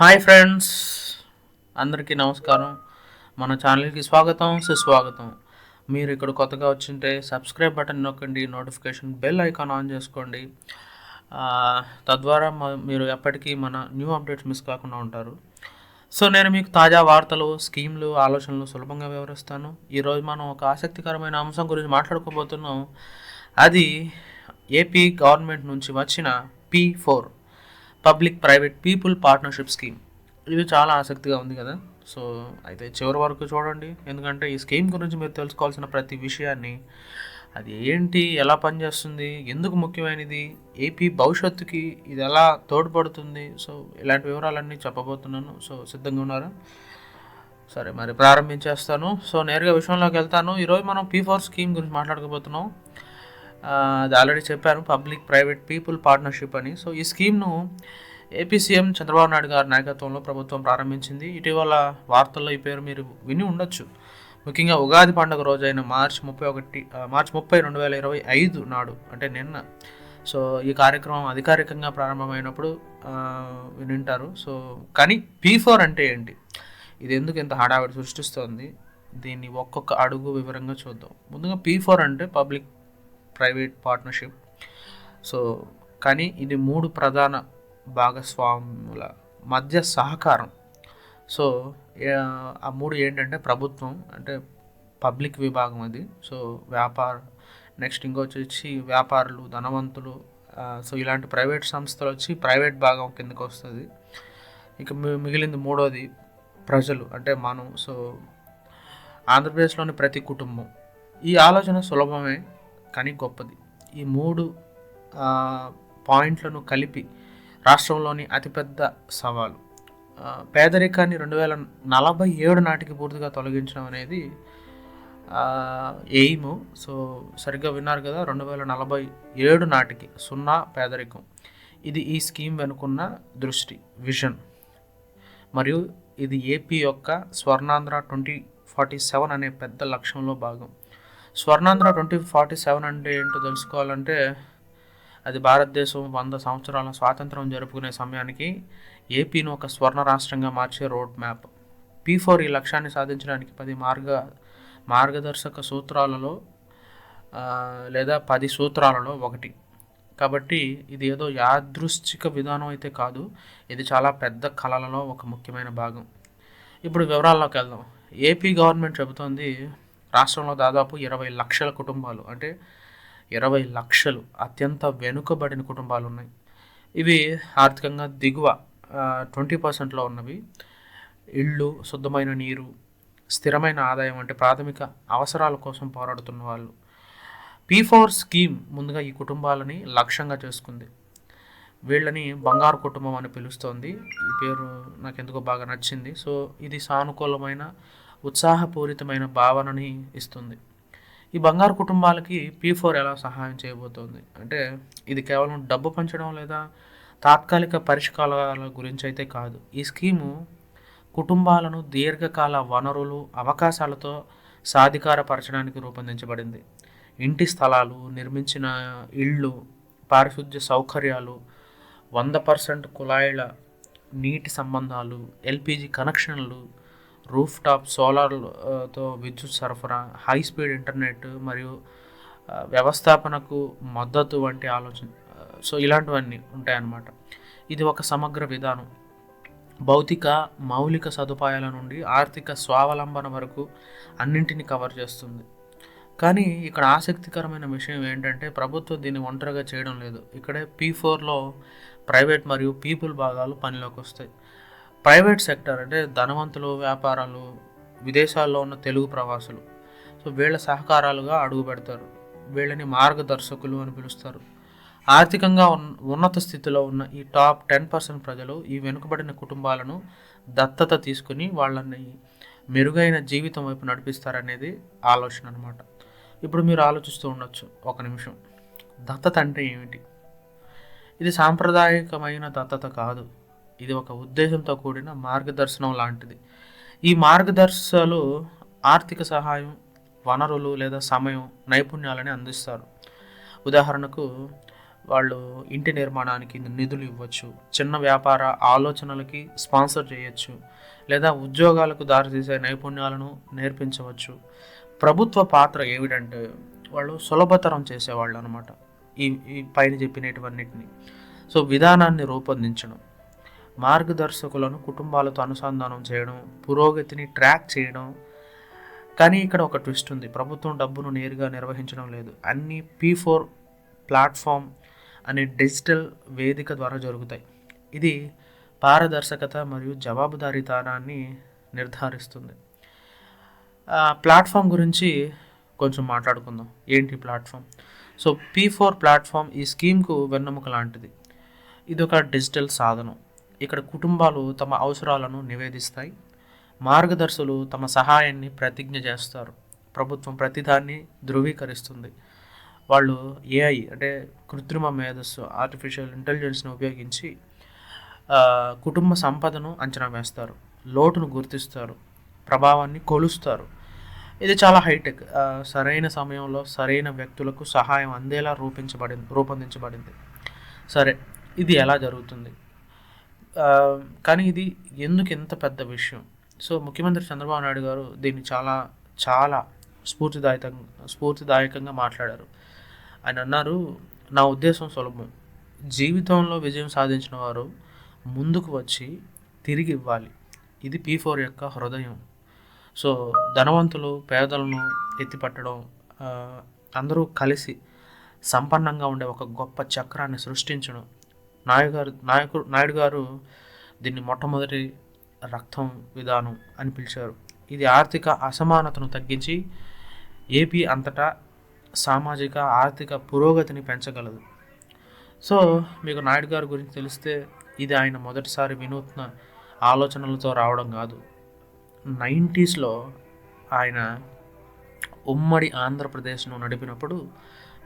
Hi friends. అందరికీ నమస్కారం. మన ఛానల్కి స్వాగతం సుస్వాగతం. మీరు ఇక్కడ కొత్తగా వచ్చింటే సబ్స్క్రైబ్ బటన్ నొక్కండి నోటిఫికేషన్ బెల్ ఐకాన్ ఆన్ చేసుకోండి. తద్వారా మ- మీరు ఎప్పటికీ మన న్యూ అప్డేట్స్ మిస్ కాకుండా ఉంటారు. సో నేను మీకు తాజా వార్తలు స్కీమ్లు ఆలోచనలు సులభంగా వివరిస్తాను. ఈరోజు మనం ఒక ఆసక్తికరమైన అంశం గురించి మాట్లాడుకోబోతున్నాం. అది ఏపీ గవర్నమెంట్ నుంచి వచ్చిన P four. Public private people partnership scheme. ఇది చాలా ఆసక్తిగా ఉంది కదా. సో అయితే చివరి వరకు చూడండి. ఎందుకంటే ఈ స్కీమ్ గురించి మీరు తెలుసుకోవాల్సిన ప్రతి విషయాన్ని అది ఏంటి ఎలా పనిచేస్తుంది ఎందుకు ముఖ్యమైనది ఏపీ భవిష్యత్తుకి ఇది ఎలా తోడ్పడుతుంది సో ఇలాంటి వివరాలన్నీ చెప్పబోతున్నాను. సో సిద్ధంగా ఉన్నారా? సరే మరి ప్రారంభించేస్తాను. సో నేరుగా విషయంలోకి వెళ్తాను. ఈరోజు మనం పీ ఫోర్ స్కీమ్ గురించి మాట్లాడుకోబోతున్నాం అది ఆల్రెడీ చెప్పాను పబ్లిక్ ప్రైవేట్ పీపుల్ పార్ట్నర్షిప్ అని. సో ఈ స్కీమ్ను ఏపీ సీఎం చంద్రబాబు నాయుడు గారి నాయకత్వంలో ప్రభుత్వం ప్రారంభించింది. ఇటీవల వార్తల్లో ఈ పేరు మీరు విని ఉండొచ్చు. ముఖ్యంగా ఉగాది పండుగ రోజైన మార్చ్ ముప్పై ఒకటి మార్చ్ ముప్పై రెండు వేల ఇరవై ఐదు నాడు అంటే నిన్న. సో ఈ కార్యక్రమం అధికారికంగా ప్రారంభమైనప్పుడు వినింటారు. సో కానీ పీ ఫోర్ అంటే ఏంటి? ఇది ఎందుకు ఇంత హడావిడి సృష్టిస్తోంది? దీన్ని ఒక్కొక్క అడుగు వివరంగా చూద్దాం. ముందుగా పీ ఫోర్ అంటే పబ్లిక్ ప్రైవేట్ పార్ట్నర్షిప్. సో కానీ ఇది మూడు ప్రధాన భాగస్వాముల మధ్య సహకారం. సో ఆ మూడు ఏంటంటే ప్రభుత్వం అంటే పబ్లిక్ విభాగం అది. సో వ్యాపార నెక్స్ట్ ఇంకొచ్చి వ్యాపారులు ధనవంతులు సో ఇలాంటి ప్రైవేట్ సంస్థలు వచ్చి ప్రైవేట్ భాగం కిందకు వస్తుంది ఇక మి- మిగిలింది మూడోది ప్రజలు అంటే మనం. సో ఆంధ్రప్రదేశ్లోని ప్రతి కుటుంబం. ఈ ఆలోచన సులభమే కానీ గొప్పది. ఈ మూడు పాయింట్లను కలిపి రాష్ట్రంలోని అతిపెద్ద సవాలు. పేదరికాన్ని రెండు వేల నలభై ఏడు నాటికి పూర్తిగా తొలగించడం అనేది ఎయిమ్. సో సరిగ్గా విన్నారు కదా రెండు వేల నలభై ఏడు నాటికి సున్నా పేదరికం. ఇది ఈ స్కీమ్ వెనుకున్న దృష్టి విజన్. మరియు ఇది ఏపీ యొక్క స్వర్ణాంధ్ర ట్వంటీ ఫార్టీ సెవెన్ అనే పెద్ద లక్ష్యంలో భాగం. స్వర్ణాంధ్ర ట్వంటీ ఫార్టీ సెవెన్ అంటే ఏంటో తెలుసుకోవాలంటే అది భారతదేశం వంద సంవత్సరాల స్వాతంత్రం జరుపుకునే సమయానికి ఏపీని ఒక స్వర్ణ రాష్ట్రంగా మార్చే రోడ్ మ్యాప్ పీ ఫోర్ ఈ లక్ష్యాన్ని సాధించడానికి పది మార్గ మార్గదర్శక సూత్రాలలో లేదా పది సూత్రాలలో ఒకటి. కాబట్టి ఇది ఏదో యాదృశ్చిక విధానం అయితే కాదు ఇది చాలా పెద్ద కళలలో ఒక ముఖ్యమైన భాగం. ఇప్పుడు వివరాల్లోకి వెళ్దాం. ఏపీ గవర్నమెంట్ చెబుతోంది రాష్ట్రంలో దాదాపు ఇరవై లక్షల కుటుంబాలు అంటే ఇరవై లక్షలు అత్యంత వెనుకబడిన కుటుంబాలు ఉన్నాయి. ఇవి ఆర్థికంగా దిగువ ట్వంటీ పర్సెంట్లో ఉన్నవి. ఇళ్ళు శుద్ధమైన నీరు స్థిరమైన ఆదాయం అంటే ప్రాథమిక అవసరాల కోసం పోరాడుతున్న వాళ్ళు. పీ ఫోర్ స్కీమ్ ముందుగా ఈ కుటుంబాలని లక్ష్యంగా చేసుకుంది. వీళ్ళని బంగారు కుటుంబం అని పిలుస్తోంది. ఈ పేరు నాకు ఎందుకో బాగా నచ్చింది. సో ఇది సానుకూలమైన ఉత్సాహపూరితమైన భావనని ఇస్తుంది. ఈ బంగారు కుటుంబాలకి పీ ఫోర్ ఎలా సహాయం చేయబోతోంది? అంటే ఇది కేవలం డబ్బు పంచడం లేదా తాత్కాలిక పరిష్కారాల గురించి అయితే కాదు. ఈ స్కీము కుటుంబాలను దీర్ఘకాల వనరులు అవకాశాలతో సాధికారపరచడానికి రూపొందించబడింది. ఇంటి స్థలాలు నిర్మించిన ఇళ్ళు పారిశుద్ధ్య సౌకర్యాలు వంద పర్సెంట్ కుళాయిల నీటి సంబంధాలు ఎల్పిజి కనెక్షన్లు రూఫ్ టాప్ సోలార్తో విద్యుత్ సరఫరా హై స్పీడ్ ఇంటర్నెట్ మరియు వ్యవస్థాపనకు మద్దతు వంటి ఆలోచన సో ఇలాంటివన్నీ ఉంటాయన్నమాట. ఇది ఒక సమగ్ర విధానం. భౌతిక మౌలిక సదుపాయాల నుండి ఆర్థిక స్వావలంబన వరకు అన్నింటినీ కవర్ చేస్తుంది. కానీ ఇక్కడ ఆసక్తికరమైన విషయం ఏంటంటే ప్రభుత్వం దీన్ని ఒంటరిగా చేయడం లేదు. ఇక్కడే పీ ఫోర్లో ప్రైవేట్ మరియు పీపుల్ భాగాలు పనిలోకి వస్తాయి ప్రైవేట్ సెక్టర్ అంటే ధనవంతులు వ్యాపారాలు విదేశాల్లో ఉన్న తెలుగు ప్రవాసులు. సో వీళ్ళ సహకారాలుగా అడుగు పెడతారు. వీళ్ళని మార్గదర్శకులు అని పిలుస్తారు. ఆర్థికంగా ఉన్న- ఉన్నత స్థితిలో ఉన్న ఈ టాప్ టెన్ పర్సెంట్ ప్రజలు ఈ వెనుకబడిన కుటుంబాలను దత్తత తీసుకుని వాళ్ళని మెరుగైన జీవితం వైపు నడిపిస్తారనేది ఆలోచన అనమాట ఇప్పుడు మీరు ఆలోచిస్తూ ఉండొచ్చు. ఒక నిమిషం. దత్తత అంటే ఏమిటి? ఇది సాంప్రదాయకమైన దత్తత కాదు. ఇది ఒక ఉద్దేశంతో కూడిన మార్గదర్శనం లాంటిది. ఈ మార్గదర్శకాలు ఆర్థిక సహాయం వనరులు లేదా సమయం నైపుణ్యాలని అందిస్తారు. ఉదాహరణకు వాళ్ళు ఇంటి నిర్మాణానికి నిధులు ఇవ్వచ్చు చిన్న వ్యాపార ఆలోచనలకి స్పాన్సర్ చేయొచ్చు లేదా ఉద్యోగాలకు దారితీసే నైపుణ్యాలను నేర్పించవచ్చు. ప్రభుత్వ పాత్ర ఏమిటంటే వాళ్ళు సులభతరం చేసేవాళ్ళు అనమాట ఈ ఈ పైన చెప్పినటువన్నిటిని సో విధానాన్ని రూపొందించడం. మార్గదర్శకులను కుటుంబాలతో అనుసంధానం చేయడం పురోగతిని ట్రాక్ చేయడం. కానీ ఇక్కడ ఒక ట్విస్ట్ ఉంది. ప్రభుత్వం డబ్బును నేరుగా నిర్వహించడం లేదు. అన్ని పీ ఫోర్ ప్లాట్ఫామ్ అనే డిజిటల్ వేదిక ద్వారా జరుగుతాయి. ఇది పారదర్శకత మరియు జవాబుదారీతనాన్ని నిర్ధారిస్తుంది. ప్లాట్ఫామ్ గురించి కొంచెం మాట్లాడుకుందాం. ఏంటి platform? So P four platform ఈ స్కీమ్కు వెన్నెముక లాంటిది. ఇది ఒక డిజిటల్ సాధనం. ఇక్కడ కుటుంబాలు తమ అవసరాలను నివేదిస్తాయి. మార్గదర్శులు తమ సహాయాన్ని ప్రతిజ్ఞ చేస్తారు. ప్రభుత్వం ప్రతిదాన్ని ధృవీకరిస్తుంది. వాళ్ళు ఏఐ అంటే కృత్రిమ మేధస్సు ఆర్టిఫిషియల్ ఇంటెలిజెన్స్ని ఉపయోగించి కుటుంబ సంపదను అంచనా వేస్తారు. లోటును గుర్తిస్తారు. ప్రభావాన్ని కొలుస్తారు. ఇది చాలా హైటెక్. సరైన సమయంలో సరైన వ్యక్తులకు సహాయం అందేలా రూపించబడింది రూపొందించబడింది. సరే ఇది ఎలా జరుగుతుంది? కానీ ఇది ఎందుకు ఎంత పెద్ద విషయం? సో ముఖ్యమంత్రి చంద్రబాబు నాయుడు గారు దీన్ని చాలా చాలా స్ఫూర్తిదాయకంగా స్ఫూర్తిదాయకంగా మాట్లాడారు. ఆయన అన్నారు నా ఉద్దేశం సులభం. జీవితంలో విజయం సాధించిన వారు ముందుకు వచ్చి తిరిగి ఇవ్వాలి. ఇది పీ ఫోర్ యొక్క హృదయం. సో ధనవంతులు పేదలను ఎత్తిపట్టడం అందరూ కలిసి సంపన్నంగా ఉండే ఒక గొప్ప చక్రాన్ని సృష్టించడం నాయుడు గారు నాయకు నాయుడు గారు దీన్ని మొట్టమొదటి రక్తం విధానం అని పిలిచారు. ఇది ఆర్థిక అసమానతను తగ్గించి ఏపీ అంతటా సామాజిక ఆర్థిక పురోగతిని పెంచగలదు. సో మీకు నాయుడు గారి గురించి తెలిస్తే ఇది ఆయన మొదటిసారి వినూత్న ఆలోచనలతో రావడం కాదు. నైంటీస్లో ఆయన ఉమ్మడి ఆంధ్రప్రదేశ్ను నడిపినప్పుడు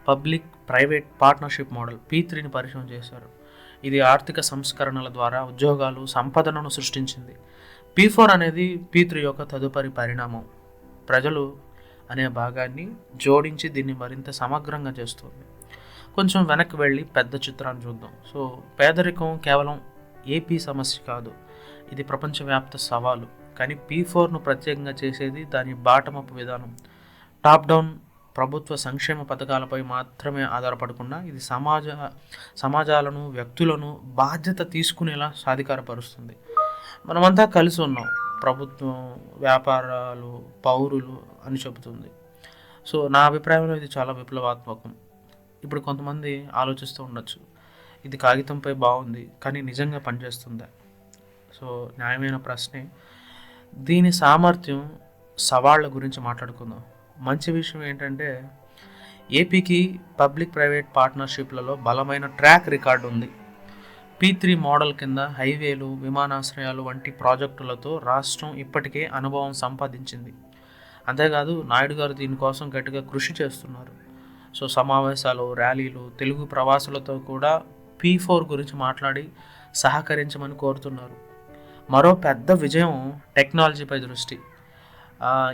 public private partnership model P త్రీని పరిచయం చేశారు. ఇది ఆర్థిక సంస్కరణల ద్వారా ఉద్యోగాలు సంపదనను సృష్టించింది. పీ ఫోర్ అనేది పీ త్రీ యొక్క తదుపరి పరిణామం. ప్రజలు అనే భాగాన్ని జోడించి దీన్ని మరింత సమగ్రంగా చేస్తుంది. కొంచెం వెనక్కి వెళ్ళి పెద్ద చిత్రాన్ని చూద్దాం. సో పేదరికం కేవలం ఏపీ సమస్య కాదు. ఇది ప్రపంచవ్యాప్త సవాలు. కానీ పీ ఫోర్ను ప్రత్యేకంగా చేసేది దాని బాటమప్ విధానం. టాప్ డౌన్ ప్రభుత్వ సంక్షేమ పథకాలపై మాత్రమే ఆధారపడకుండా ఇది సమాజ సమాజాలను వ్యక్తులను బాధ్యత తీసుకునేలా సాధికారపరుస్తుంది. మనమంతా కలిసి ఉన్నాం. ప్రభుత్వం వ్యాపారాలు పౌరులు అని చెబుతుంది. సో నా అభిప్రాయంలో ఇది చాలా విప్లవాత్మకం. ఇప్పుడు కొంతమంది ఆలోచిస్తూ ఉండొచ్చు. ఇది కాగితంపై బాగుంది కానీ నిజంగా పనిచేస్తుందా? సో న్యాయమైన ప్రశ్నే. దీని సామర్థ్యం సవాళ్ళ గురించి మాట్లాడుకుందాం. మంచి విషయం ఏంటంటే ఏపీకి పబ్లిక్ ప్రైవేట్ పార్ట్నర్షిప్లలో బలమైన ట్రాక్ రికార్డు ఉంది. పీ త్రీ మోడల్ కింద హైవేలు విమానాశ్రయాలు వంటి ప్రాజెక్టులతో రాష్ట్రం ఇప్పటికే అనుభవం సంపాదించింది. అంతేకాదు నాయుడు గారు దీనికోసం గట్టిగా కృషి చేస్తున్నారు. సో సమావేశాలు ర్యాలీలు తెలుగు ప్రవాసులతో కూడా పీ ఫోర్ గురించి మాట్లాడి సహకరించమని కోరుతున్నారు. మరో పెద్ద విజయం టెక్నాలజీపై దృష్టి.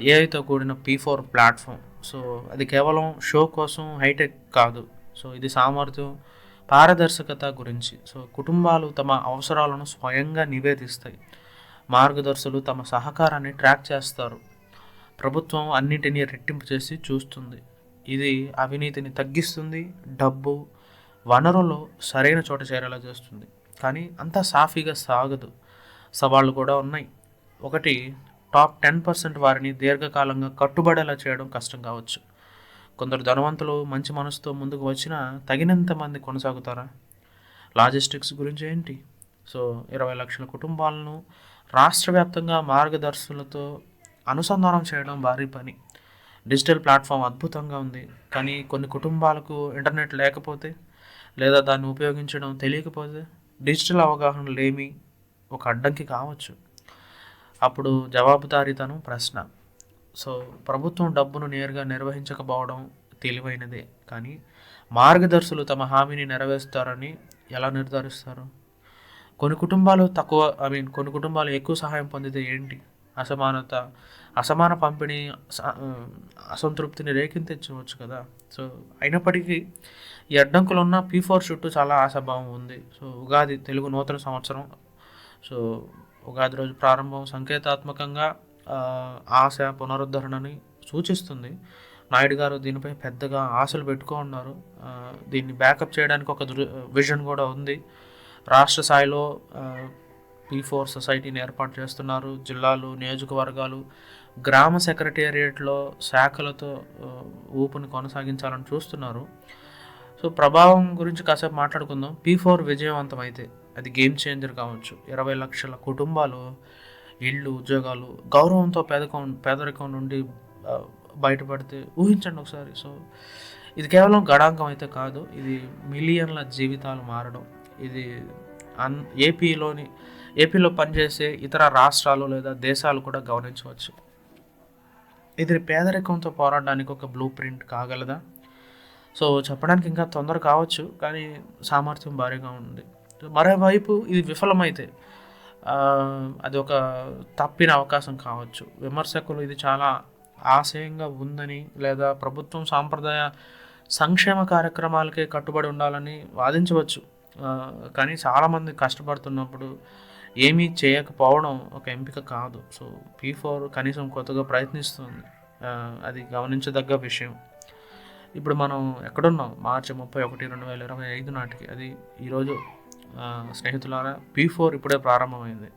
ఏఐతో కూడిన పీ ఫోర్ ప్లాట్ఫామ్ సో అది కేవలం షో కోసం హైటెక్ కాదు. సో ఇది సామర్థ్యం పారదర్శకత గురించి. సో కుటుంబాలు తమ అవసరాలను స్వయంగా నివేదిస్తాయి. మార్గదర్శులు తమ సహకారాన్ని ట్రాక్ చేస్తారు. ప్రభుత్వం అన్నిటినీ రెట్టింపు చేసి చూస్తుంది. ఇది అవినీతిని తగ్గిస్తుంది డబ్బు వనరులు సరైన చోట చేరేలా చేస్తుంది. కానీ అంతా సాఫీగా సాగదు. సవాళ్ళు కూడా ఉన్నాయి. ఒకటి టాప్ టెన్ పర్సెంట్ వారిని దీర్ఘకాలంగా కట్టుబడేలా చేయడం కష్టం కావచ్చు. కొందరు ధనవంతులు మంచి మనసుతో ముందుకు వచ్చినా తగినంత మంది కొనసాగుతారా? లాజిస్టిక్స్ గురించి ఏంటి? సో ఇరవై లక్షల కుటుంబాలను రాష్ట్ర వ్యాప్తంగా మార్గదర్శులతో అనుసంధానం చేయడం భారీ పని. డిజిటల్ ప్లాట్ఫామ్ అద్భుతంగా ఉంది. కానీ కొన్ని కుటుంబాలకు ఇంటర్నెట్ లేకపోతే లేదా దాన్ని ఉపయోగించడం తెలియకపోతే డిజిటల్ అవగాహన లేమి ఒక అడ్డంకి కావచ్చు. అప్పుడు జవాబుదారీతనం ప్రశ్న. సో ప్రభుత్వం డబ్బును నేరుగా నిర్వహించకపోవడం తెలివైనదే. కానీ మార్గదర్శులు తమ హామీని నెరవేరుస్తారని ఎలా నిర్ధారిస్తారు? కొన్ని కుటుంబాలు తక్కువ ఐ మీన్ కొన్ని కుటుంబాలు ఎక్కువ సహాయం పొందితే ఏంటి? అసమానత అసమాన పంపిణీ అసంతృప్తిని రేకింతించవచ్చు కదా. సో అయినప్పటికీ ఈ అడ్డంకులు ఉన్న పీ ఫోర్ చుట్టూ చాలా ఆశాభావం ఉంది. సో ఉగాది తెలుగు నూతన సంవత్సరం. సో ఉగాది రోజు ప్రారంభం సంకేతాత్మకంగా ఆశ పునరుద్ధరణని సూచిస్తుంది. నాయుడు గారు దీనిపై పెద్దగా ఆశలు పెట్టుకో ఉన్నారు. దీన్ని బ్యాకప్ చేయడానికి ఒక విజన్ కూడా ఉంది. రాష్ట్ర స్థాయిలో పీ ఫోర్ సొసైటీని ఏర్పాటు చేస్తున్నారు. జిల్లాలు నియోజకవర్గాలు గ్రామ సెక్రటేరియట్లో శాఖలతో ఊపుని కొనసాగించాలని చూస్తున్నారు. సో ప్రభావం గురించి కాసేపు మాట్లాడుకుందాం. పీ ఫోర్ విజయవంతమైతే అది గేమ్ చేంజర్ కావచ్చు. ఇరవై లక్షల కుటుంబాలు ఇళ్ళు ఉద్యోగాలు గౌరవంతో పేదకం పేదరికం నుండి బయటపడితే ఊహించండి ఒకసారి. సో ఇది కేవలం గణాంకం అయితే కాదు. ఇది మిలియన్ల జీవితాలు మారడం. ఇది అన్ ఏపీలోని ఏపీలో పనిచేసే ఇతర రాష్ట్రాలు లేదా దేశాలు కూడా గమనించవచ్చు. ఇది పేదరికంతో పోరాడడానికి ఒక బ్లూ ప్రింట్ కాగలదా? సో చెప్పడానికి ఇంకా తొందర కావచ్చు కానీ సామర్థ్యం భారీగా ఉంది. మరోవైపు ఇది విఫలమైతే అది ఒక తప్పిన అవకాశం కావచ్చు. విమర్శకులు ఇది చాలా ఆశయంగా ఉందని లేదా ప్రభుత్వం సాంప్రదాయ సంక్షేమ కార్యక్రమాలకే కట్టుబడి ఉండాలని వాదించవచ్చు. కానీ చాలామంది కష్టపడుతున్నప్పుడు ఏమీ చేయకపోవడం ఒక ఎంపిక కాదు. సో పీ ఫోర్ కనీసం కొత్తగా ప్రయత్నిస్తుంది. అది గమనించదగ్గ విషయం. ఇప్పుడు మనం ఎక్కడున్నాం? మార్చి ముప్పై ఒకటి రెండు వేల ఇరవై ఐదు నాటికి. అది ఈరోజు స్నేహితులారా పీ ఫోర్ ఇప్పుడే ప్రారంభమైంది.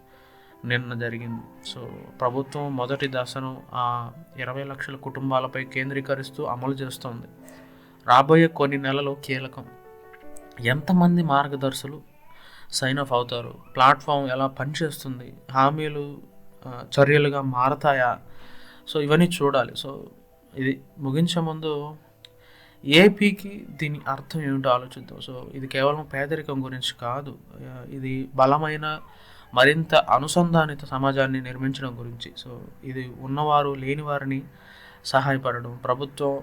నిన్న జరిగింది. సో ప్రభుత్వం మొదటి దశను ఆ ఇరవై లక్షల కుటుంబాలపై కేంద్రీకరిస్తూ అమలు చేస్తోంది. రాబోయే కొన్ని నెలలు కీలకం. ఎంతమంది మార్గదర్శులు సైన్ అప్ అవుతారు? ప్లాట్ఫామ్ ఎలా పనిచేస్తుంది? హామీలు చర్యలుగా మారతాయా? సో ఇవన్నీ చూడాలి. సో ఇది ముగించే ముందు ఏపీకి దీని అర్థం ఏమిటో ఆలోచిద్దాం. సో ఇది కేవలం పేదరికం గురించి కాదు. ఇది బలమైన మరింత అనుసంధానిత సమాజాన్ని నిర్మించడం గురించి. సో ఇది ఉన్నవారు లేని వారిని సహాయపడడం ప్రభుత్వం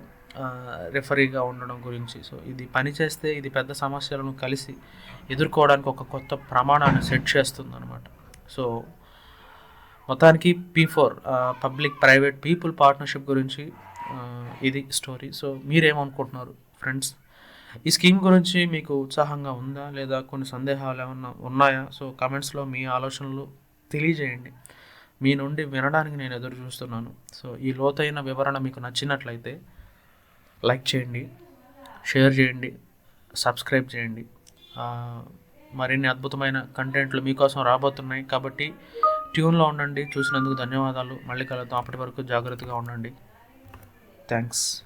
రిఫరీగా ఉండడం గురించి. సో ఇది పనిచేస్తే ఇది పెద్ద సమస్యలను కలిసి ఎదుర్కోవడానికి ఒక కొత్త ప్రమాణాన్ని సెట్ చేస్తుంది అనమాట సో మొత్తానికి P four public private people partnership గురించి ఇది స్టోరీ సో మీరేమనుకుంటున్నారు ఫ్రెండ్స్ ఈ స్కీమ్ గురించి మీకు ఉత్సాహంగా ఉందా? లేదా కొన్ని సందేహాలు ఏమన్నా ఉన్నాయా? సో కమెంట్స్లో మీ ఆలోచనలు తెలియజేయండి. మీ నుండి వినడానికి నేను ఎదురు చూస్తున్నాను. సో ఈ లోతైన వివరణ మీకు నచ్చినట్లయితే లైక్ చేయండి షేర్ చేయండి సబ్స్క్రైబ్ చేయండి. మరిన్ని అద్భుతమైన కంటెంట్లు మీకోసం రాబోతున్నాయి. కాబట్టి ట్యూన్లో ఉండండి. చూసినందుకు ధన్యవాదాలు. మళ్ళీ కలుద్దాం. అప్పటి వరకు జాగ్రత్తగా ఉండండి. Thanks.